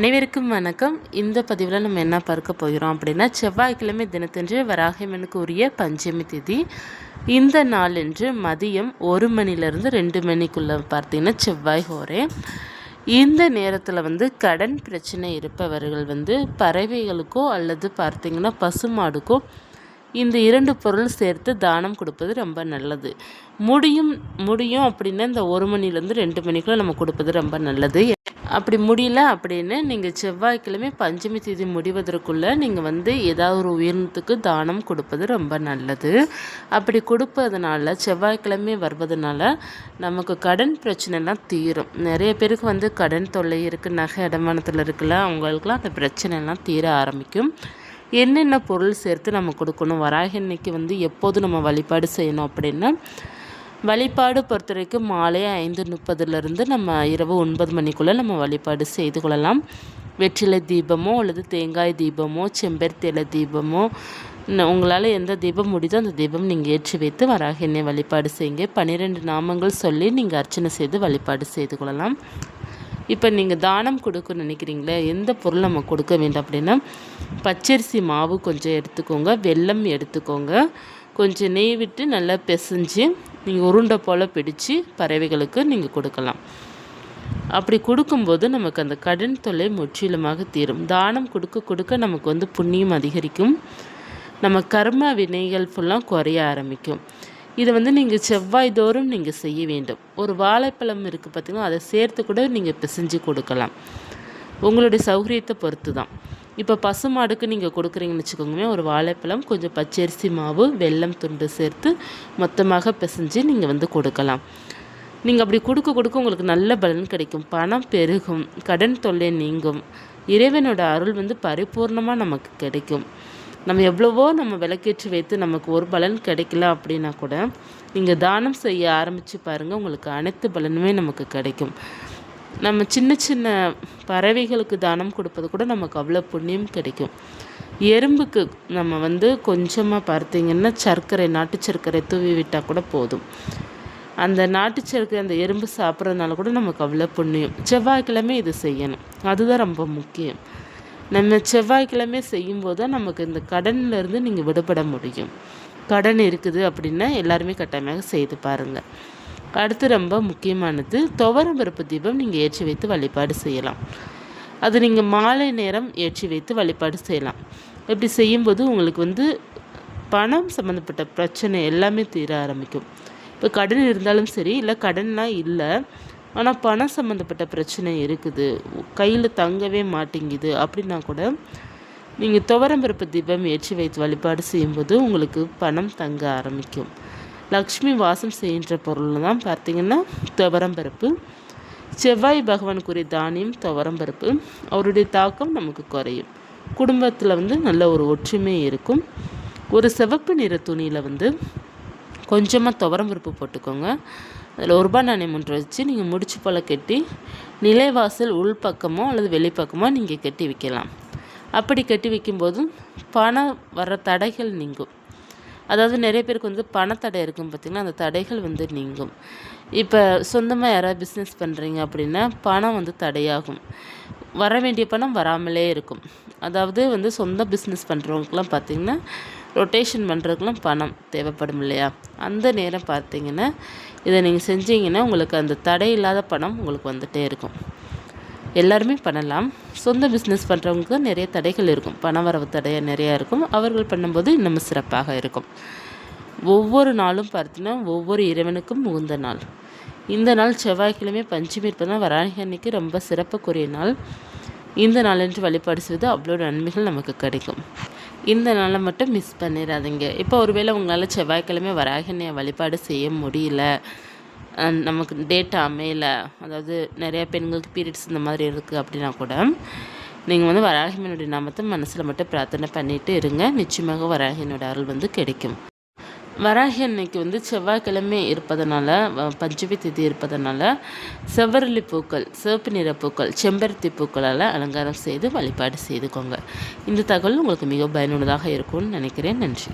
அனைவருக்கும் வணக்கம். இந்த பதிவில் நம்ம என்ன பார்க்க போகிறோம் அப்படின்னா செவ்வாய்க்கிழமை தினத்தன்று வராகமனுக்கு உரிய பஞ்சமி திதி. இந்த நாளன்று மதியம் ஒரு மணிலேருந்து ரெண்டு மணிக்குள்ளே பார்த்தீங்கன்னா செவ்வாய் ஹோரே. இந்த நேரத்தில் வந்து கடன் பிரச்சனை இருப்பவர்கள் வந்து பறவைகளுக்கோ அல்லது பார்த்திங்கன்னா பசுமாடுக்கோ இந்த இரண்டு பொருள் சேர்த்து தானம் கொடுப்பது ரொம்ப நல்லது. முடியும் முடியும் அப்படின்னா இந்த ஒரு மணிலேருந்து ரெண்டு மணிக்குள்ளே நம்ம கொடுப்பது ரொம்ப நல்லது. அப்படி முடியல அப்படின்னு நீங்கள் செவ்வாய்க்கிழமை பஞ்சமி தேதி முடிவதற்குள்ளே நீங்கள் வந்து ஏதாவது ஒரு உயிரினத்துக்கு தானம் கொடுப்பது ரொம்ப நல்லது. அப்படி கொடுப்பதுனால செவ்வாய்க்கிழமை வருவதனால நமக்கு கடன் பிரச்சனைலாம் தீரும். நிறைய பேருக்கு வந்து கடன் தொல்லை இருக்குது நகை இடமானத்தில் இருக்குல்ல அவங்களுக்குலாம் அந்த பிரச்சனைலாம் தீர ஆரம்பிக்கும். என்னென்ன பொருள் சேர்த்து நம்ம கொடுக்கணும்? வராக இன்னைக்கு வந்து எப்போது நம்ம வழிபாடு செய்யணும் அப்படின்னா வழிபாடு பொறுத்த வரைக்கும் மாலை ஐந்து முப்பதுலேருந்து நம்ம இரவு ஒன்பது மணிக்குள்ளே நம்ம வழிபாடு செய்து கொள்ளலாம். வெற்றிலை தீபமோ அல்லது தேங்காய் தீபமோ செம்பருத்தியில தீபமோ உங்களால் எந்த தீபம் முடியுதோ அந்த தீபம் நீங்கள் ஏற்றி வைத்து வராக எண்ணெய் வழிபாடு செய்யுங்க. பன்னிரெண்டு நாமங்கள் சொல்லி நீங்கள் அர்ச்சனை செய்து வழிபாடு செய்து கொள்ளலாம். இப்போ நீங்கள் தானம் கொடுக்கணும்னு நினைக்கிறீங்களே எந்த பொருள் நம்ம கொடுக்க வேண்டும் அப்படின்னா பச்சரிசி மாவு கொஞ்சம் எடுத்துக்கோங்க வெல்லம் எடுத்துக்கோங்க. கொஞ்சம் நெய் விட்டு நல்லா பிசைஞ்சு நீங்கள் உருண்டை போல் பிடிச்சு பறவைகளுக்கு நீங்கள் கொடுக்கலாம். அப்படி கொடுக்கும்போது நமக்கு அந்த கடன் தொல்லை முற்றிலுமாக தீரும். தானம் கொடுக்க கொடுக்க நமக்கு வந்து புண்ணியம் அதிகரிக்கும். நம்ம கர்ம வினைகள் ஃபுல்லாக குறைய ஆரம்பிக்கும். இதை வந்து நீங்கள் செவ்வாய் தோறும் நீங்கள் செய்ய வேண்டும். ஒரு வாழைப்பழம் இருக்குது பார்த்திங்கன்னா அதை சேர்த்து கூட நீங்கள் பிசைஞ்சு கொடுக்கலாம். உங்களுடைய சௌகரியத்தை பொறுத்து தான் இப்போ பசு மாடுக்கு நீங்கள் கொடுக்குறீங்கன்னு வச்சுக்கோங்க ஒரு வாழைப்பழம் கொஞ்சம் பச்சரிசி மாவு வெல்லம் துண்டு சேர்த்து மொத்தமாக பிசைஞ்சு நீங்கள் வந்து கொடுக்கலாம். நீங்கள் அப்படி கொடுக்க கொடுக்க உங்களுக்கு நல்ல பலன் கிடைக்கும். பணம் பெருகும் கடன் தொல்லை நீங்கும் இறைவனோட அருள் வந்து பரிபூர்ணமாக நமக்கு கிடைக்கும். நம்ம எவ்வளவோ நம்ம விளக்கேற்றி வைத்து நமக்கு ஒரு பலன் கிடைக்கல அப்படின்னா கூட நீங்கள் தானம் செய்ய ஆரம்பித்து பாருங்கள் உங்களுக்கு அனைத்து பலனுமே நமக்கு கிடைக்கும். நம்ம சின்ன சின்ன பறவைகளுக்கு தானம் கொடுப்பது கூட நமக்கு அவ்வளோ புண்ணியம் கிடைக்கும். எறும்புக்கு நம்ம வந்து கொஞ்சமாக பார்த்தீங்கன்னா சர்க்கரை நாட்டு சர்க்கரை தூவி விட்டால் கூட போதும். அந்த நாட்டு சர்க்கரை அந்த எறும்பு சாப்பிட்றதுனால கூட நமக்கு அவ்வளோ புண்ணியம். செவ்வாய்க்கிழமை இது செய்யணும். அதுதான் ரொம்ப முக்கியம். நம்ம செவ்வாய்க்கிழமை செய்யும்போது தான் நமக்கு இந்த கடன்லேருந்து நீங்கள் விடுபட முடியும். கடன் இருக்குது அப்படின்னா எல்லாருமே கட்டாயமாக செய்து பாருங்கள் அடுத்து ரொம்ப முக்கியமானது துவரம் பருப்பு தீபம் நீங்கள் ஏற்றி வைத்து வழிபாடு செய்யலாம். அது நீங்கள் மாலை நேரம் ஏற்றி வைத்து வழிபாடு செய்யலாம். இப்படி செய்யும்போது உங்களுக்கு வந்து பணம் சம்மந்தப்பட்ட பிரச்சனை எல்லாமே தீர ஆரம்பிக்கும். இப்போ கடன் இருந்தாலும் சரி இல்லை கடன்லாம் இல்லை ஆனால் பணம் சம்மந்தப்பட்ட பிரச்சனை இருக்குது கையில் தங்கவே மாட்டேங்குது அப்படின்னா கூட நீங்கள் துவரம்பருப்பு தீபம் ஏற்றி வைத்து வழிபாடு செய்யும்போது உங்களுக்கு பணம் தங்க ஆரம்பிக்கும். லக்ஷ்மி வாசம் செய்கின்ற பொருள் தான் பார்த்திங்கன்னா துவரம்பருப்பு செவ்வாய் பகவானுக்குரிய தானியம் துவரம்பருப்பு அவருடைய தாக்கம் நமக்கு குறையும். குடும்பத்தில் வந்து நல்ல ஒரு ஒற்றுமை இருக்கும். ஒரு சிவப்பு நிற துணியில் வந்து கொஞ்சமாக துவரம்பருப்பு போட்டுக்கோங்க. அதில் ஒரு ரூபாய் நாணயம் ஒன்று வச்சு நீங்கள் முடிச்சு போல் கட்டி நிலைவாசல் உள்பக்கமோ அல்லது வெளிப்பக்கமோ நீங்கள் கட்டி வைக்கலாம். அப்படி கட்டி வைக்கும்போதும் பணம் வர தடைகள் நீங்கும். அதாவது நிறைய பேருக்கு வந்து பணத்தடை இருக்கும் பார்த்திங்கன்னா அந்த தடைகள் வந்து நீங்கும். இப்போ சொந்தமாக யாராவது பிஸ்னஸ் பண்ணுறீங்க அப்படின்னா பணம் வந்து தடையாகும். வர வேண்டிய பணம் வராமலே இருக்கும். அதாவது வந்து சொந்த பிஸ்னஸ் பண்ணுறவங்களுக்குலாம் பார்த்திங்கன்னா ரொட்டேஷன் பண்ணுறதுக்குலாம் பணம் தேவைப்படும் இல்லையா? அந்த நேரம் பார்த்திங்கன்னா இதை நீங்கள் செஞ்சீங்கன்னா உங்களுக்கு அந்த தடை இல்லாத பணம் உங்களுக்கு வந்துகிட்டே இருக்கும். எல்லாருமே பண்ணலாம். சொந்த பிஸ்னஸ் பண்ணுறவங்களுக்கு நிறைய தடைகள் இருக்கும். பண வரவு தடையாக நிறையா இருக்கும். அவர்கள் பண்ணும்போது இன்னமும் சிறப்பாக இருக்கும். ஒவ்வொரு நாளும் பார்த்தீங்கன்னா ஒவ்வொரு இறைவனுக்கும் உகந்த நாள். இந்த நாள் செவ்வாய்க்கிழமை பஞ்சமி இருப்பதுனால் வராகி அன்னைக்கு ரொம்ப சிறப்புக்குரிய நாள். இந்த நாளன்று வழிபாடு செய்வது அவ்வளோ நன்மைகள் நமக்கு கிடைக்கும். இந்த நாளை மட்டும் மிஸ் பண்ணிடாதீங்க. இப்போ ஒருவேளை உங்களால் செவ்வாய்க்கிழமை வராகினியை வழிபாடு செய்ய முடியல. நமக்கு டேட்டா அமையல அதாவது நிறையா பெண்களுக்கு பீரியட்ஸ் இந்த மாதிரி இருக்குது அப்படின்னா கூட நீங்கள் வந்து வராகிமனுடைய நாமத்தை மனசில் மட்டும் பிரார்த்தனை பண்ணிட்டு இருங்க. நிச்சயமாக வராகினுடைய அருள் வந்து கிடைக்கும். வராகி அன்னைக்கு வந்து செவ்வாய்க்கிழமை இருப்பதனால பஞ்சமி திதி இருப்பதனால செவ்வரளி பூக்கள் சிவப்பு நிற பூக்கள் செம்பருத்தி பூக்களால் அலங்காரம் செய்து வழிபாடு செய்துக்கோங்க. இந்த தகவல் உங்களுக்கு மிக பயனுள்ளதாக இருக்கும்னு நினைக்கிறேன். நன்றி.